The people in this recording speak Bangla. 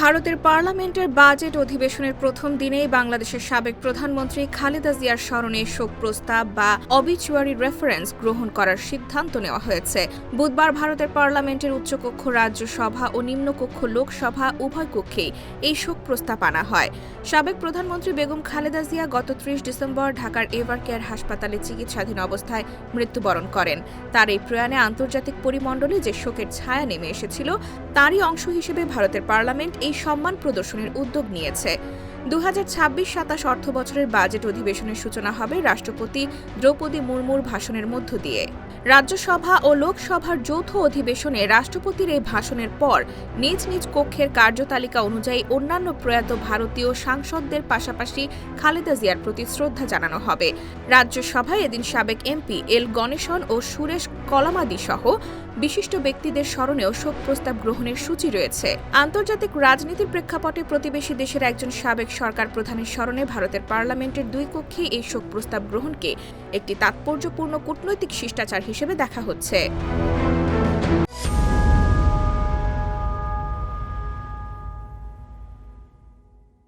ভারতের পার্লামেন্টের বাজেট অধিবেশনের প্রথম দিনেই বাংলাদেশের সাবেক প্রধানমন্ত্রী খালেদা জিয়ার স্মরণে শোক প্রস্তাব বা অবিচুয়ারি রেফারেন্স গ্রহণ করার সিদ্ধান্ত নেওয়া হয়েছে। বুধবার ভারতের পার্লামেন্টের উচ্চকক্ষ রাজ্যসভা ও নিম্নকক্ষ লোকসভা উভয় কক্ষেই এই শোক প্রস্তাব আনা হয়। সাবেক প্রধানমন্ত্রী বেগম খালেদা জিয়া গত ত্রিশ ডিসেম্বর ঢাকার এভার কেয়ার হাসপাতালে চিকিৎসাধীন অবস্থায় মৃত্যুবরণ করেন। তার এই প্রয়াণে আন্তর্জাতিক পরিমণ্ডলে যে শোকের ছায়া নেমে এসেছিল, তারই অংশ হিসেবে ভারতের পার্লামেন্ট এই সম্মান প্রদর্শনের উদ্যোগ নিয়েছে। দু হাজার ছাব্বিশ সাতাশ অর্থ বছরের বাজেট অধিবেশনের সূচনা হবে রাষ্ট্রপতি দ্রৌপদী মুর্মুর ভাষণের মধ্য দিয়ে। রাজ্যসভা ও লোকসভার যৌথ অধিবেশনে রাষ্ট্রপতির এই ভাষণের পর নিজ নিজ কক্ষের কার্যতালিকা অনুযায়ী অন্যান্য প্রয়াত ভারতীয় সাংসদদের পাশাপাশি খালেদা জিয়ার প্রতি শ্রদ্ধা জানানো হবে। রাজ্যসভায় এদিন সাবেক এমপি এল গণেশন ও সুরেশ কলামাদি সহ বিশিষ্ট ব্যক্তিদের স্মরণেও শোক প্রস্তাব গ্রহণের সূচি রয়েছে। আন্তর্জাতিক রাজনীতির প্রেক্ষাপটে প্রতিবেশী দেশের একজন সাবেক সরকার প্রধানের স্মরণে ভারতের পার্লামেন্টের দুই কক্ষে এই শোক প্রস্তাব গ্রহণকে একটি তাৎপর্যপূর্ণ কূটনৈতিক শিষ্টাচার হিসেবে দেখা হচ্ছে।